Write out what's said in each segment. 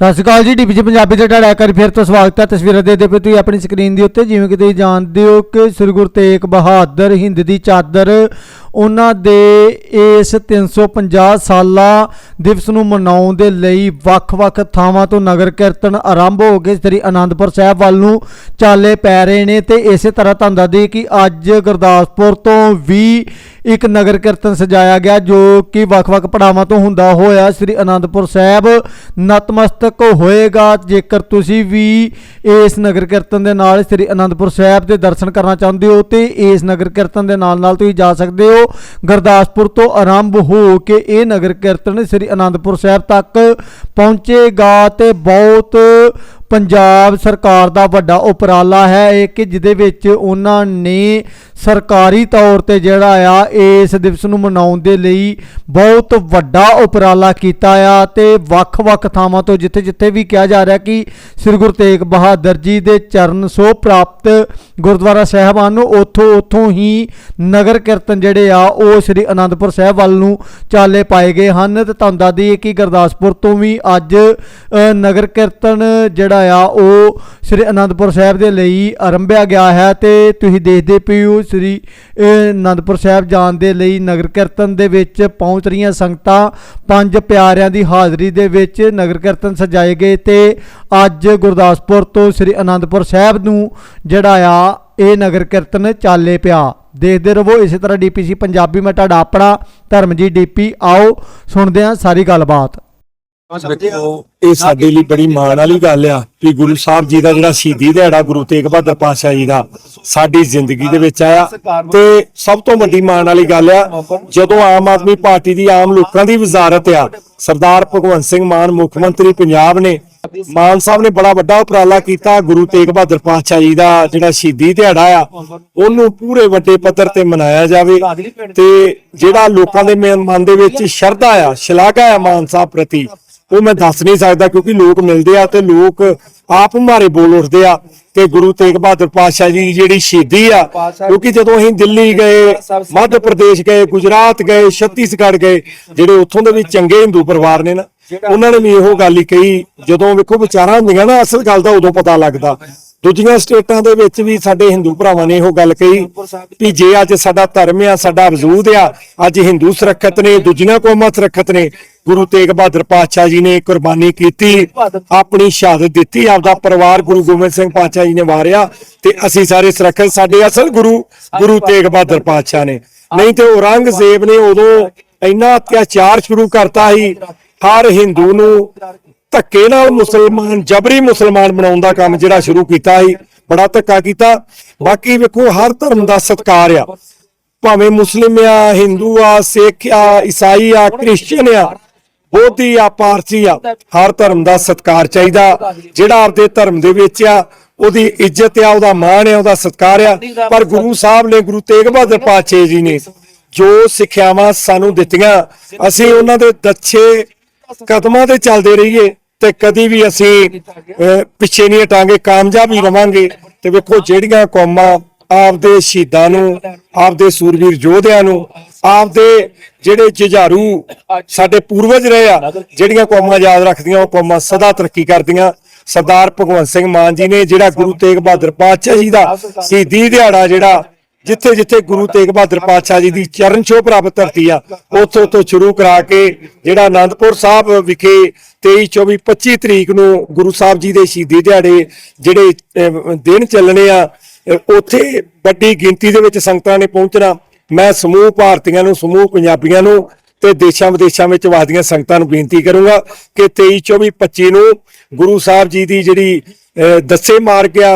ਸਤਿ ਸ਼੍ਰੀ ਅਕਾਲ ਜੀ ਡੀਪੀਜੀ ਪੰਜਾਬੀ ਤੇ ਤੁਹਾਡਾ ਇੱਕ ਵਾਰੀ ਫਿਰ ਤੋਂ ਸਵਾਗਤ ਹੈ। ਤਸਵੀਰਾਂ ਦੇ ਦੇ ਪਏ ਤੁਸੀਂ ਆਪਣੀ ਸਕਰੀਨ ਦੇ ਉੱਤੇ, ਜਿਵੇਂ ਕਿ ਤੁਸੀਂ ਜਾਣਦੇ ਹੋ ਕਿ ਸ੍ਰੀ ਗੁਰੂ ਤੇਗ ਬਹਾਦਰ ਹਿੰਦ ਦੀ ਚਾਦਰ ਉਹਨਾਂ ਦੇ ਇਸ 350 ਸਾਲਾ ਦਿਵਸ ਨੂੰ ਮਨਾਉਣ ਦੇ ਲਈ ਵੱਖ-ਵੱਖ ਥਾਵਾਂ ਤੋਂ ਨਗਰ ਕੀਰਤਨ ਆਰੰਭ ਹੋ ਕੇ ਸ੍ਰੀ ਅਨੰਦਪੁਰ ਸਾਹਿਬ ਵੱਲ ਨੂੰ ਚਾਲੇ ਪੈ ਰਹੇ ਨੇ ਤੇ ਇਸੇ ਤਰ੍ਹਾਂ ਤੁਹਾਨੂੰ ਦੱਸ ਦਈਏ ਕਿ ਅੱਜ ਗੁਰਦਾਸਪੁਰ ਤੋਂ ਵੀ ਇੱਕ ਨਗਰ ਕੀਰਤਨ ਸਜਾਇਆ ਗਿਆ ਜੋ ਕਿ ਵੱਖ-ਵੱਖ ਪੜਾਵਾਂ ਤੋਂ ਹੁੰਦਾ ਹੋਇਆ। ਸ੍ਰੀ ਅਨੰਦਪੁਰ ਸਾਹਿਬ ਨਤਮਸਤਕ ਹੋਏਗਾ। ਜੇਕਰ ਤੁਸੀਂ ਵੀ ਇਸ ਨਗਰ ਕੀਰਤਨ ਦੇ ਨਾਲ ਸ੍ਰੀ ਅਨੰਦਪੁਰ ਸਾਹਿਬ ਦੇ ਦਰਸ਼ਨ ਕਰਨਾ ਚਾਹੁੰਦੇ ਹੋ ਤੇ ਇਸ ਨਗਰ ਕੀਰਤਨ ਦੇ ਨਾਲ-ਨਾਲ ਤੁਸੀਂ ਜਾ ਸਕਦੇ ਹੋ। ਗੁਰਦਾਸਪੁਰ ਤੋਂ ਆਰੰਭ ਹੋ ਕੇ ਇਹ ਨਗਰ ਕੀਰਤਨ ਸ੍ਰੀ ਅਨੰਦਪੁਰ ਸਾਹਿਬ ਤੱਕ ਪਹੁੰਚੇਗਾ ਤੇ ਬਹੁਤ ਪੰਜਾਬ ਸਰਕਾਰ ਦਾ ਵੱਡਾ ਉਪਰਾਲਾ ਹੈ ਇਹ ਕਿ ਜਿਹਦੇ ਵਿੱਚ ਉਹਨਾਂ ਨੇ ਸਰਕਾਰੀ ਤੌਰ ਤੇ ਜਿਹੜਾ ਆ, ਇਸ ਦਿਵਸ ਨੂੰ ਮਨਾਉਣ ਦੇ ਲਈ ਬਹੁਤ ਵੱਡਾ ਉਪਰਾਲਾ ਕੀਤਾ ਆ ਤੇ ਵੱਖ-ਵੱਖ ਥਾਵਾਂ ਤੋਂ ਜਿੱਥੇ-ਜਿੱਥੇ ਵੀ ਕਿਹਾ ਜਾ ਰਿਹਾ ਕਿ ਸ੍ਰੀ ਗੁਰੂ ਤੇਗ ਬਹਾਦਰ ਜੀ ਦੇ ਚਰਨ ਸੋ ਪ੍ਰਾਪਤ ਗੁਰਦੁਆਰਾ ਸਾਹਿਬਾਨ ਨੂੰ ਉੱਥੋਂ ਉੱਥੋਂ ਹੀ ਨਗਰ ਕੀਰਤਨ ਜਿਹੜੇ ਆ, ਉਹ ਸ੍ਰੀ ਅਨੰਦਪੁਰ ਸਾਹਿਬ ਵੱਲ ਨੂੰ ਚਾਲੇ ਪਾਏ ਗਏ ਹਨ ਤੇ ਤੁਹਾਨੂੰ ਦੱਸ ਦਈਏ ਕਿ ਗੁਰਦਾਸਪੁਰ ਤੋਂ ਵੀ ਅੱਜ ਨਗਰ ਕੀਰਤਨ ਜਿਹੜਾ ਆ, ਉਹ ਸ੍ਰੀ ਅਨੰਦਪੁਰ ਸਾਹਿਬ ਦੇ ਲਈ ਆਰੰਭਿਆ ਗਿਆ ਹੈ ਤੇ ਤੁਸੀਂ ਦੇਖਦੇ ਪਏ ਹੋ ਸ੍ਰੀ ਅਨੰਦਪੁਰ ਸਾਹਿਬ ਜਾਣ ਦੇ ਲਈ ਨਗਰ ਕੀਰਤਨ ਦੇ ਵਿੱਚ ਪਹੁੰਚ ਰਹੀਆਂ ਸੰਗਤਾਂ, ਪੰਜ ਪਿਆਰਿਆਂ ਦੀ ਹਾਜ਼ਰੀ ਦੇ ਵਿੱਚ ਨਗਰ ਕੀਰਤਨ ਸਜਾਏ ਗਏ ਤੇ ਅੱਜ ਗੁਰਦਾਸਪੁਰ ਤੋਂ ਸ੍ਰੀ ਅਨੰਦਪੁਰ ਸਾਹਿਬ ਨੂੰ ਜਿਹੜਾ ਆ, ਇਹ ਨਗਰ ਕੀਰਤਨ ਚਾਲੇ ਪਿਆ। ਦੇਖਦੇ ਰਹੋ, ਇਸੇ ਤਰ੍ਹਾਂ ਡੀਪੀਸੀ ਪੰਜਾਬੀ ਮੈਂ ਤੁਹਾਡਾ ਆਪਣਾ, ਧਰਮਜੀਤ ਡੀਪੀ ਆਓ ਸੁਣਦੇ ਹਾਂ ਸਾਰੀ ਗੱਲਬਾਤ। ਵੇਖੋ ਇਹ ਸਾਡੇ ਲਈ ਬੜੀ ਮਾਣ ਵਾਲੀ ਗੱਲ ਆ ਕਿ ਗੁਰੂ ਸਾਹਿਬ ਜੀ ਦਾ ਜਿਹੜਾ ਸ਼ਹੀਦੀ ਦਿਹਾੜਾ ਗੁਰੂ ਤੇਗ ਬਹਾਦਰ ਪਾਤਸ਼ਾਹ ਜੀ ਦਾ ਸਾਡੀ ਜ਼ਿੰਦਗੀ ਦੇ ਵਿੱਚ ਆਇਆ ਤੇ ਸਭ ਤੋਂ ਵੱਡੀ ਮਾਣ ਵਾਲੀ ਗੱਲ ਆ ਜਦੋਂ ਆਮ ਆਦਮੀ ਪਾਰਟੀ ਦੀ ਆਮ ਲੋਕਾਂ ਦੀ ਵਜ਼ਾਰਤ ਆ ਸਰਦਾਰ ਭਗਵੰਤ ਸਿੰਘ ਮਾਨ ਮੁੱਖ ਮੰਤਰੀ ਪੰਜਾਬ ਨੇ ਮਾਨ ਸਾਹਿਬ ਨੇ ਬੜਾ ਵੱਡਾ ਉਪਰਾਲਾ ਕੀਤਾ ਗੁਰੂ ਤੇਗ ਬਹਾਦਰ ਪਾਤਸ਼ਾਹ ਜੀ ਦਾ ਜਿਹੜਾ ਸ਼ਹੀਦੀ ਦਿਹਾੜਾ ਆ ਉਹਨੂੰ ਪੂਰੇ ਵੱਡੇ ਪੱਧਰ ਤੇ ਮਨਾਇਆ ਜਾਵੇ ਤੇ ਜਿਹੜਾ ਲੋਕਾਂ ਦੇ ਮਨ ਦੇ ਵਿੱਚ ਸ਼ਰਧਾ ਆ ਸ਼ਲਾਘਾ ਆ ਮਾਨ ਸਾਹਿਬ ਪ੍ਰਤੀ ਉਹ ਮੈਂ ਦੱਸ ਨਹੀਂ ਸਕਦਾ ਕਿਉਂਕਿ ਲੋਕ ਮਿਲਦੇ ਆ ਤੇ ਲੋਕ ਆਪ ਮਾਰੇ ਬੋਲ ਉੱਠਦੇ ਆ ਕਿ ਗੁਰੂ ਤੇਗ ਬਹਾਦਰ ਪਾਤਸ਼ਾਹ ਜੀ ਜਿਹੜੀ ਸ਼ਹੀਦੀ ਆ ਕਿਉਂਕਿ ਜਦੋਂ ਅਸੀਂ ਦਿੱਲੀ ਗਏ ਮੱਧ ਪ੍ਰਦੇਸ਼ ਗਏ ਗੁਜਰਾਤ ਗਏ ਛੱਤੀਸਗੜ੍ਹ ਗਏ ਜਿਹੜੇ ਉੱਥੋਂ ਦੇ ਵੀ ਚੰਗੇ ਹਿੰਦੂ ਪਰਿਵਾਰ ਨੇ ਨਾ ਉਹਨਾਂ ਨੇ ਵੀ ਇਹੋ ਗੱਲ ਹੀ ਕਹੀ ਜਦੋਂ ਵੇਖੋ ਵਿਚਾਰਾਂ ਹੁੰਦੀਆਂ ਨਾ ਅਸਲ ਗੱਲ ਦਾ ਉਦੋਂ ਪਤਾ ਲੱਗਦਾ। ਦੂਜੀਆਂ ਸਟੇਟਾਂ ਦੇ ਵਿੱਚ ਵੀ ਸਾਡੇ ਹਿੰਦੂ ਭਰਾਵਾਂ ਨੇ ਇਹੋ ਗੱਲ ਕਹੀ ਵੀ ਜੇ ਅੱਜ ਸਾਡਾ ਧਰਮ ਆ, ਸਾਡਾ ਵਜੂਦ ਆ, ਅੱਜ ਹਿੰਦੂ ਸੁਰੱਖਿਅਤ ਨੇ, ਦੂਜੀਆਂ ਕੌਮਾਂ ਸੁਰੱਖਿਅਤ ਨੇ, ਗੁਰੂ ਤੇਗ ਬਹਾਦਰ ਪਾਤਸ਼ਾਹ ਜੀ ਨੇ ਕੁਰਬਾਨੀ ਕੀਤੀ, ਆਪਣੀ ਸ਼ਹਾਦਤ ਦਿੱਤੀ, ਆਪਦਾ ਪਰਿਵਾਰ ਗੁਰੂ ਗੋਬਿੰਦ ਸਿੰਘ ਪਾਤਸ਼ਾਹ ਜੀ ਨੇ ਵਾਰਿਆ ਤੇ ਅਸੀਂ ਸਾਰੇ ਸੁਰੱਖਿਅਤ, ਸਾਡੇ ਅਸਲ ਗੁਰੂ ਗੁਰੂ ਤੇਗ ਬਹਾਦਰ ਪਾਤਸ਼ਾਹ ਨੇ। ਨਹੀਂ ਤੇ ਔਰੰਗਜ਼ੇਬ ਨੇ ਉਦੋਂ ਇੰਨਾ ਅਤਿਆਚਾਰ ਸ਼ੁਰੂ ਕਰਤਾ ਸੀ, ਹਰ ਹਿੰਦੂ ਨੂੰ ਧੱਕੇ ਨਾਲ ਮੁਸਲਮਾਨ, ਜਬਰੀ ਮੁਸਲਮਾਨ ਬਣਾਉਣ ਦਾ ਕੰਮ ਜਿਹੜਾ ਸ਼ੁਰੂ ਕੀਤਾ ਸੀ, ਬੜਾ ਧੱਕਾ ਕੀਤਾ। ਬਾਕੀ ਵੇਖੋ, ਹਰ ਧਰਮ ਦਾ ਸਤਕਾਰ ਆ। ਭਾਵੇਂ ਮੁਸਲਿਮ ਆ, ਹਿੰਦੂ ਆ, ਸਿੱਖ ਆ, ਈਸਾਈ ਆ ਕ੍ਰਿਸਚੀਅਨ ਆ, ਬੋਧੀ ਆ, ਪਾਰਸੀ ਆ, ਹਰ ਧਰਮ ਦਾ ਸਤਕਾਰ ਚਾਹੀਦਾ। ਜਿਹੜਾ ਆਪਦੇ ਧਰਮ ਦੇ ਵਿੱਚ ਆ, ਉਹਦੀ ਇੱਜ਼ਤ ਆ, ਉਹਦਾ ਮਾਣ ਆ, ਉਹਦਾ ਸਤਕਾਰ ਆ। ਪਰ ਗੁਰੂ ਸਾਹਿਬ ਨੇ, ਗੁਰੂ ਤੇਗ ਬਹਾਦਰ ਪਾਤਸ਼ਾਹ ਜੀ ਨੇ ਜੋ ਸਿੱਖਿਆਵਾਂ ਸਾਨੂੰ ਦਿੱਤੀਆਂ, ਅਸੀਂ ਉਹਨਾਂ ਦੇ ਦੱਛੇ ਕਦਮਾਂ ਤੇ ਚੱਲਦੇ ਰਹੀਏ ਤੇ ਕਦੀ ਵੀ ਅਸੀਂ ਪਿੱਛੇ ਨਹੀਂ ਹਟਾਂਗੇ, ਕਾਮਯਾਬ ਹੀ ਰਵਾਂਗੇ। ਤੇ ਵੇਖੋ ਜਿਹੜੀਆਂ ਕੌਮਾਂ ਆਪਦੇ ਸ਼ਹੀਦਾਂ ਨੂੰ, ਆਪਦੇ ਸੂਰਵੀਰ ਯੋਧਿਆਂ ਨੂੰ, ਆਪਦੇ ਜਿਹੜੇ ਜੁਝਾਰੂ ਸਾਡੇ ਪੂਰਵਜ ਰਹੇ ਆ, ਜਿਹੜੀਆਂ ਕੌਮਾਂ ਯਾਦ ਰੱਖਦੀਆਂ, ਉਹ ਕੌਮਾਂ ਸਦਾ ਤਰੱਕੀ ਕਰਦੀਆਂ। ਸਰਦਾਰ ਭਗਵੰਤ ਸਿੰਘ ਮਾਨ ਜੀ ਨੇ ਜਿਹੜਾ ਗੁਰੂ ਤੇਗ ਬਹਾਦਰ ਪਾਤਸ਼ਾਹ ਜੀ ਦਾ ਸ਼ਹੀਦੀ ਦਿਹਾੜਾ ਜਿਹੜਾ ਜਿੱਥੇ ਜਿੱਥੇ ਗੁਰੂ ਤੇਗ ਬਹਾਦਰ ਪਾਤਸ਼ਾਹ ਜੀ ਦੀ ਚਰਨ ਛੋਹ ਪ੍ਰਾਪਤ ਧਰਤੀ ਆ, ਉੱਥੋਂ ਤੋਂ ਸ਼ੁਰੂ ਕਰਾ ਕੇ ਜਿਹੜਾ ਆਨੰਦਪੁਰ ਸਾਹਿਬ ਵਿਖੇ 23 24 25 ਤਰੀਕ ਨੂੰ ਗੁਰੂ ਸਾਹਿਬ ਜੀ ਦੇ ਸ਼ਹੀਦੀ ਦਿਹਾੜੇ ਜਿਹੜੇ ਦਿਨ ਚੱਲਣੇ ਆ ਉੱਥੇ ਵੱਡੀ ਗਿਣਤੀ ਦੇ ਵਿੱਚ ਸੰਗਤਾਂ ਨੇ ਪਹੁੰਚਣਾ। ਮੈਂ ਸਮੂਹ ਭਾਰਤੀਆਂ ਨੂੰ, ਸਮੂਹ ਪੰਜਾਬੀਆਂ ਨੂੰ ਤੇ ਦੇਸ਼ਾਂ ਵਿਦੇਸ਼ਾਂ ਵਿੱਚ ਵਸਦੀਆਂ ਸੰਗਤਾਂ ਨੂੰ ਬੇਨਤੀ ਕਰੂੰਗਾ ਕਿ 23 24 25 ਨੂੰ ਗੁਰੂ ਸਾਹਿਬ ਜੀ ਦੀ ਜਿਹੜੀ ਦੱਸੇ ਮਾਰ ਗਿਆ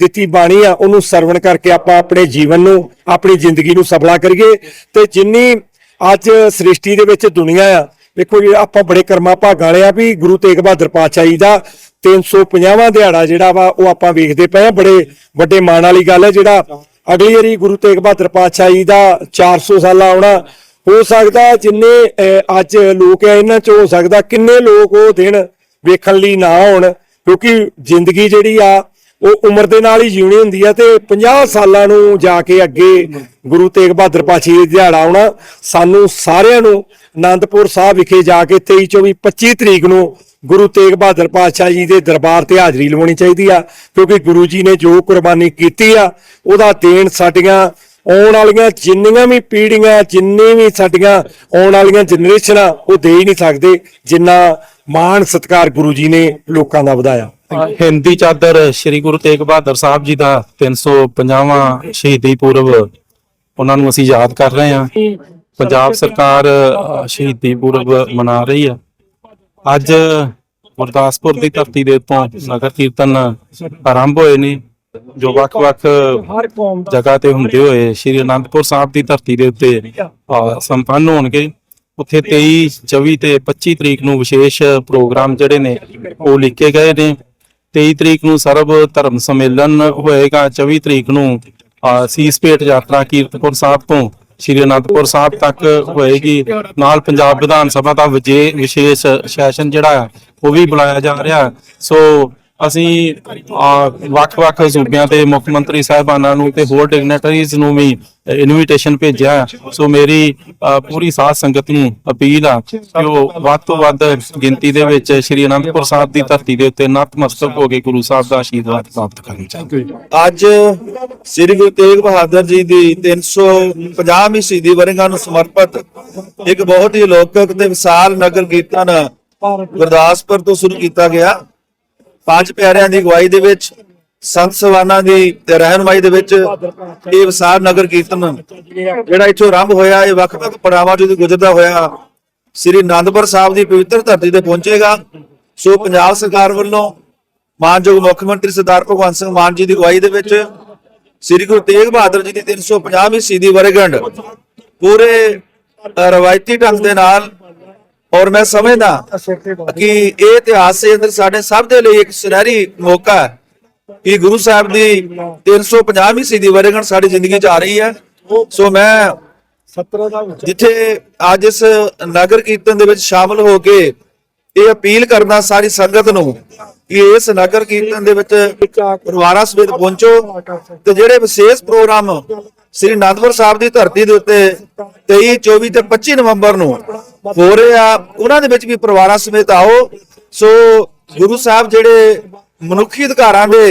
ਦਿੱਤੀ ਬਾਣੀ ਆ ਉਹਨੂੰ ਸਰਵਣ ਕਰਕੇ ਆਪਾਂ ਆਪਣੇ ਜੀਵਨ ਨੂੰ ਆਪਣੀ ਜ਼ਿੰਦਗੀ ਨੂੰ ਸਫਲਾ ਕਰੀਏ। ਤੇ ਜਿੰਨੀ ਅੱਜ ਸ੍ਰਿਸ਼ਟੀ ਦੇ ਵਿੱਚ ਦੁਨੀਆ ਆ ਵੇਖੋ ਜੀ ਆਪਾਂ ਬੜੇ ਕਰਮਾ ਭਾਗਾਂ ਵਾਲੇ ਆ ਵੀ ਗੁਰੂ ਤੇਗ ਬਹਾਦਰ ਪਾਤਸ਼ਾਹ ਜੀ ਦਾ 350ਵਾਂ ਦਿਹਾੜਾ ਜਿਹੜਾ ਵਾ ਉਹ ਆਪਾਂ ਵੇਖਦੇ ਪਏ ਆ। ਬੜੇ ਵੱਡੇ ਮਾਣ ਵਾਲੀ ਗੱਲ ਹੈ ਜਿਹੜਾ ਅਗਲੀ ਵਾਰੀ ਗੁਰੂ ਤੇਗ ਬਹਾਦਰ ਪਾਤਸ਼ਾਹ ਜੀ ਦਾ 400 ਸਾਲਾ ਆਉਣਾ ਹੋ ਸਕਦਾ ਜਿੰਨੇ ਅਹ, ਅੱਜ ਲੋਕ ਆ ਇਹਨਾਂ ਚ ਹੋ ਸਕਦਾ ਕਿੰਨੇ ਲੋਕ ਉਹ ਦਿਨ ਵੇਖਣ ਲਈ ਨਾ ਆਉਣ। ਕਿਉਂਕਿ ਜ਼ਿੰਦਗੀ ਜਿਹੜੀ ਆ, ਉਹ ਉਮਰ ਦੇ ਨਾਲ ਹੀ ਜਿਉਣੀ ਹੁੰਦੀ ਆ ਤੇ 50 ਸਾਲਾਂ ਨੂੰ ਜਾ ਕੇ ਅੱਗੇ ਗੁਰੂ ਤੇਗ ਬਹਾਦਰ ਪਾਤਸ਼ਾਹ ਜੀ ਦਿਹਾੜਾ ਆਉਣਾ, ਸਾਨੂੰ ਸਾਰਿਆਂ ਨੂੰ ਆਨੰਦਪੁਰ ਸਾਹਿਬ ਵਿਖੇ ਜਾ ਕੇ 23 24 25 ਤਰੀਕ ਨੂੰ ਗੁਰੂ ਤੇਗ ਬਹਾਦਰ ਪਾਤਸ਼ਾਹ ਜੀ ਦੇ ਦਰਬਾਰ ਤੇ ਹਾਜ਼ਰੀ ਲਵਾਉਣੀ ਚਾਹੀਦੀ ਆ, ਕਿਉਂਕਿ ਗੁਰੂ ਜੀ ਨੇ ਜੋ ਕੁਰਬਾਨੀ ਕੀਤੀ ਆ, ਉਹਦਾ ਦੇਣ ਸਾਡੀਆਂ ਆਉਣ ਵਾਲੀਆਂ ਜਿੰਨੀਆਂ ਵੀ ਪੀੜ੍ਹੀਆਂ, ਜਿੰਨੇ ਵੀ ਸਾਡੀਆਂ ਆਉਣ ਵਾਲੀਆਂ ਜਨਰੇਸ਼ਨਾਂ, ਉਹ ਦੇ ਹੀ ਨਹੀਂ ਸਕਦੇ, ਜਿੰਨਾ ਮਾਣ ਸਤਕਾਰ ਗੁਰੂ ਜੀ ਨੇ ਲੋਕਾਂ ਦਾ ਵਧਾਇਆ। ਹਿੰਦੀ ਚਾਦਰ ਸ੍ਰੀ ਗੁਰੂ ਤੇਗ ਬਹਾਦਰ ਸਾਹਿਬ ਜੀ ਦਾ 350ਵਾਂ ਸ਼ਹੀਦੀ ਪੁਰਬ ਉਹਨਾਂ ਨੂੰ ਅਸੀਂ ਯਾਦ ਕਰ ਰਹੇ ਹਾਂ। ਪੰਜਾਬ ਸਰਕਾਰ ਸ਼ਹੀਦੀ ਪੁਰਬ ਮਨਾ ਰਹੀ ਹੈ। ਅੱਜ ਗੁਰਦਾਸਪੁਰ ਦੀ ਧਰਤੀ ਦੇ ਉੱਤੋਂ ਨਗਰ ਕੀਰਤਨ ਆਰੰਭ ਹੋਏ ਨੇ ਜੋ ਵੱਖ-ਵੱਖ ਜਗ੍ਹਾ ਤੇ ਹੁੰਦੇ ਹੋਏ ਸ਼੍ਰੀ ਅਨੰਦਪੁਰ ਸਾਹਿਬ ਦੀ ਧਰਤੀ ਦੇ ਉੱਤੇ ਅ, ਸੰਪੰਨ ਹੋਣਗੇ। ਉੱਥੇ 23 24 ਤੇ 25 ਤਰੀਕ ਨੂੰ ਵਿਸ਼ੇਸ਼ ਪ੍ਰੋਗਰਾਮ ਜਿਹੜੇ ਨੇ ਉਹ ਲਿਖੇ ਗਏ ਨੇ। 23 ਤਰੀਕ ਨੂੰ ਸਰਬ ਧਰਮ ਸੰਮੇਲਨ ਹੋਏਗਾ 24 ਤਰੀਕ ਨੂੰ ਅ, ਸੀਸ ਭੇਟ ਯਾਤਰਾ ਕੀਰਤਪੁਰ ਸਾਹਿਬ ਤੋਂ ਸ਼੍ਰੀ ਅਨੰਦਪੁਰ ਸਾਹਿਬ ਤੱਕ ਹੋਏਗੀ। ਨਾਲ ਪੰਜਾਬ ਵਿਧਾਨ ਸਭਾ ਦਾ ਵਿਜੇ ਵਿਸ਼ੇਸ਼ ਸੈਸ਼ਨ ਜਿਹੜਾ ਉਹ ਵੀ ਬੁਲਾਇਆ ਜਾ ਰਿਹਾ। ਸੋ ਅਸੀਂ ਵੱਖ-ਵੱਖ ਸੂਬਿਆਂ ਦੇ ਮੁੱਖ ਮੰਤਰੀ ਸਾਹਿਬਾਨਾਂ ਨੂੰ ਤੇ ਹੋਰ ਡਿਗਨੈਟਰੀਜ਼ ਨੂੰ ਵੀ ਇਨਵੀਟੇਸ਼ਨ ਭੇਜਿਆ। ਸੋ ਮੇਰੀ ਪੂਰੀ ਸਾਧ ਸੰਗਤ ਨੂੰ ਅਪੀਲ ਆ ਕਿ ਉਹ ਵੱਧ ਤੋਂ ਵੱਧ ਗਿਣਤੀ ਦੇ ਵਿੱਚ ਸ਼੍ਰੀ ਅਨੰਦਪੁਰ ਸਾਹਿਬ ਦੀ ਧਰਤੀ ਦੇ ਉੱਤੇ ਨਤਮਸਤਕ ਹੋ ਕੇ ਗੁਰੂ ਸਾਹਿਬ ਦਾ ਆਸ਼ੀਰਵਾਦ ਪ੍ਰਾਪਤ ਕਰਨ ਚਾਹੀਦੇ ਅੱਜ ਸ੍ਰੀ ਗੁਰੂ ਤੇਗ ਬਹਾਦਰ ਜੀ ਦੀ 350ਵੀਂ ਸ਼ਹੀਦੀ ਵਰ੍ਹੇਗੰਢ ਨੂੰ ਸਮਰਪਿਤ ਇੱਕ ਬਹੁਤ ਹੀ ਅਲੌਕਿਕ ਤੇ ਵਿਸ਼ਾਲ ਨਗਰ ਕੀਰਤਨ ਗੁਰਦਾਸਪੁਰ ਤੋਂ ਸ਼ੁਰੂ ਕੀਤਾ ਗਿਆ। ਪੰਜ ਪਿਆਰਿਆਂ ਦੀ ਅਗਵਾਈ ਦੇ ਵਿੱਚ, ਸੰਤ ਸਵਾਨਾਂ ਦੀ ਤੇ ਰਹਿਨਮਾਈ ਦੇ ਵਿੱਚ ਇਹ ਵਿਸ਼ਾਲ ਨਗਰ ਕੀਰਤਨ, ਜਿਹੜਾ ਇੱਥੋਂ ਆਰੰਭ ਹੋਇਆ, ਇਹ ਵੱਖ-ਵੱਖ ਪੜਾਵਾਂ ਤੋਂ ਗੁਜ਼ਰਦਾ ਹੋਇਆ, ਸ੍ਰੀ ਅਨੰਦਪੁਰ ਸਾਹਿਬ ਦੀ ਪਵਿੱਤਰ ਧਰਤੀ ਤੇ ਪਹੁੰਚੇਗਾ। ਸੋ ਪੰਜਾਬ ਸਰਕਾਰ ਵੱਲੋਂ ਮਾਨਯੋਗ ਮੁੱਖ ਮੰਤਰੀ ਸਰਦਾਰ ਭਗਵੰਤ ਸਿੰਘ ਮਾਨ ਜੀ ਦੀ ਅਗਵਾਈ ਦੇ ਵਿੱਚ, ਸ੍ਰੀ ਗੁਰੂ ਤੇਗ ਬਹਾਦਰ ਜੀ ਦੀ 350ਵੀਂ ਸ਼ੀਦੀ ਵਰ੍ਹੇਗੰਢ ਪੂਰੇ ਰਵਾਇਤੀ ਢੰਗ ਦੇ ਨਾਲ ਔਰ ਮੈਂ ਸਮਝਦਾ ਕਿ ਇਹ ਇਤਿਹਾਸ ਦੇ ਅੰਦਰ ਸਾਡੇ ਸਭ ਦੇ ਲਈ ਇੱਕ ਸੁਨਹਿਰੀ ਮੌਕਾ ਹੈ ਕਿ ਗੁਰੂ ਸਾਹਿਬ ਦੀ 350ਵੀਂ ਸ਼ਹੀਦੀ ਵਰ੍ਹੇਗੰਢ ਸਾਡੀ ਜ਼ਿੰਦਗੀ 'ਚ ਆ ਰਹੀ ਹੈ। ਸੋ ਮੈਂ ਜਿੱਥੇ ਅੱਜ ਇਸ ਨਗਰ ਕੀਰਤਨ ਦੇ ਵਿੱਚ ਸ਼ਾਮਲ ਹੋ ਕੇ ਇਹ ਅਪੀਲ ਕਰਨਾ ਸਾਰੀ ਸੰਗਤ ਨੂੰ ਕਿ ਇਸ ਨਗਰ ਕੀਰਤਨ ਦੇ ਵਿੱਚ ਪਰਿਵਾਰਾਂ ਸਮੇਤ ਪਹੁੰਚੋ ਤੇ ਜਿਹੜੇ ਵਿਸ਼ੇਸ਼ ਪ੍ਰੋਗਰਾਮ ਸ੍ਰੀ ਅਨੰਦਪੁਰ ਸਾਹਿਬ ਦੀ ਧਰਤੀ ਦੇ ਉੱਤੇ 23 24 ਤੇ 25 ਨਵੰਬਰ ਨੂੰ ਹੋ ਰਹੇ ਆ ਉਹਨਾਂ ਦੇ ਵਿੱਚ ਵੀ ਪਰਿਵਾਰਾਂ ਸਮੇਤ ਆਓ। ਸੋ ਗੁਰੂ ਸਾਹਿਬ ਜਿਹੜੇ ਮਨੁੱਖੀ ਅਧਿਕਾਰਾਂ ਦੇ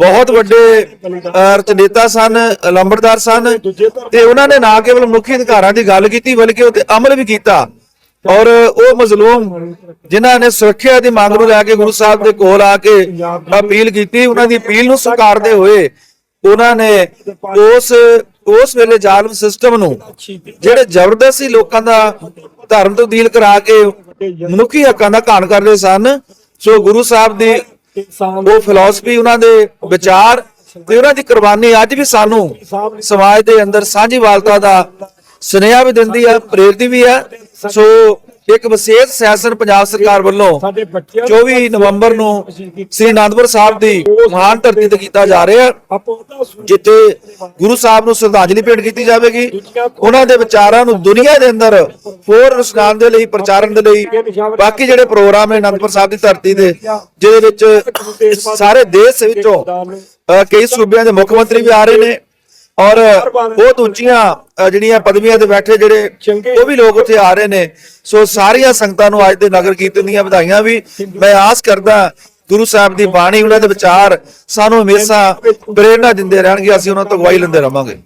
ਬਹੁਤ ਵੱਡੇ ਰਚਨੇਤਾ ਸਨ ਲੰਬੜਦਾਰ ਸਨ ਤੇ ਉਹਨਾਂ ਨੇ ਨਾ ਕੇਵਲ ਮਨੁੱਖੀ ਅਧਿਕਾਰਾਂ ਦੀ ਗੱਲ ਕੀਤੀ, ਬਲਕਿ ਉਹ ਤੇ ਅਮਲ ਵੀ ਕੀਤਾ। ਔਰ ਉਹ ਮਜ਼ਲੂਮ ਜਿਨ੍ਹਾਂ ਨੇ ਸੁਰੱਖਿਆ ਦੀ ਮੰਗ ਨੂੰ ਲੈ ਕੇ ਗੁਰੂ ਸਾਹਿਬ ਦੇ ਕੋਲ ਆ ਕੇ ਅਪੀਲ ਕੀਤੀ, ਉਹਨਾਂ ਦੀ ਅਪੀਲ ਨੂੰ ਸਵੀਕਾਰਦੇ ਹੋਏ ਉਹਨਾਂ ਨੇ ਉਸ ਉਸ ਵੇਲੇ ਜ਼ਾਲਮ ਸਿਸਟਮ ਨੂੰ ਜਿਹੜੇ ਜ਼ਬਰਦਸਤੀ ਲੋਕਾਂ ਦਾ ਧਰਮ ਤਬਦੀਲ ਕਰਾ ਕੇ ਮਨੁੱਖੀ ਹੱਕਾਂ ਦਾ ਘਾਣ ਕਰਦੇ ਸਨ, ਸੋ ਗੁਰੂ ਸਾਹਿਬ ਦੀ ਉਹ ਫਿਲਾਸਫੀ ਉਹਨਾਂ ਦੇ ਵਿਚਾਰ ਤੇ ਉਹਨਾਂ ਦੀ ਕੁਰਬਾਨੀ ਅੱਜ ਵੀ ਸਾਨੂੰ ਸਮਾਜ ਦੇ ਅੰਦਰ ਸਾਂਝੀਵਾਲਤਾ ਦਾ ਸੁਨੇਹਾ ਵੀ ਦਿੰਦੀ ਹੈ, ਪ੍ਰੇਰਦੀ ਵੀ ਹੈ, ਸੋ ਇੱਕ ਵਿਸ਼ੇਸ਼ ਸੈਸ਼ਨ ਪੰਜਾਬ ਸਰਕਾਰ ਵੱਲੋਂ 24 ਨਵੰਬਰ ਨੂੰ ਸ੍ਰੀ ਅਨੰਦਪੁਰ ਸਾਹਿਬ ਦੀ ਮਹਾਨ ਧਰਤੀ ਤੇ ਕੀਤਾ ਜਾ ਰਿਹਾ। ਜਿੱਥੇ ਗੁਰੂ ਸਾਹਿਬ ਨੂੰ ਸ਼ਰਧਾਂਜਲੀ ਭੇਟ ਕੀਤੀ ਜਾਵੇਗੀ। ਉਹਨਾਂ ਦੇ ਵਿਚਾਰਾਂ ਨੂੰ ਦੁਨੀਆ ਦੇ ਅੰਦਰ ਹੋਰ ਰੁਸ਼ਨਾਨ ਦੇ ਲਈ ਪ੍ਰਚਾਰਨ ਦੇ ਲਈ ਬਾਕੀ ਜਿਹੜੇ ਪ੍ਰੋਗਰਾਮ ਹੈ ਅਨੰਦਪੁਰ ਸਾਹਿਬ ਦੀ ਧਰਤੀ ਦੇ ਜਿਹਦੇ ਵਿੱਚ ਸਾਰੇ ਦੇਸ਼ ਵਿੱਚੋਂ ਕਈ ਸੂਬਿਆਂ ਦੇ ਮੁੱਖ ਮੰਤਰੀ ਵੀ ਆ ਰਹੇ ਨੇ। ਔਰ ਬਹੁਤ ਉੱਚੀਆਂ ਅ, ਜਿਹੜੀਆਂ ਪਦਵੀਆਂ ਤੇ ਬੈਠੇ ਜਿਹੜੇ ਉਹ ਵੀ ਲੋਕ ਉੱਥੇ ਆ ਰਹੇ ਨੇ। ਸੋ ਸਾਰੀਆਂ ਸੰਗਤਾਂ ਨੂੰ ਅੱਜ ਦੇ ਨਗਰ ਕੀਰਤਨ ਦੀਆਂ ਵਧਾਈਆਂ ਵੀ ਮੈਂ ਆਸ ਕਰਦਾ ਗੁਰੂ ਸਾਹਿਬ ਦੀ ਬਾਣੀ ਉਹਨਾਂ ਦੇ ਵਿਚਾਰ ਸਾਨੂੰ ਹਮੇਸ਼ਾ ਪ੍ਰੇਰਣਾ ਦਿੰਦੇ ਰਹਿਣਗੇ ਅਸੀਂ ਉਹਨਾਂ ਤੋਂ ਅਗਵਾਈ ਲੈਂਦੇ ਰਵਾਂਗੇ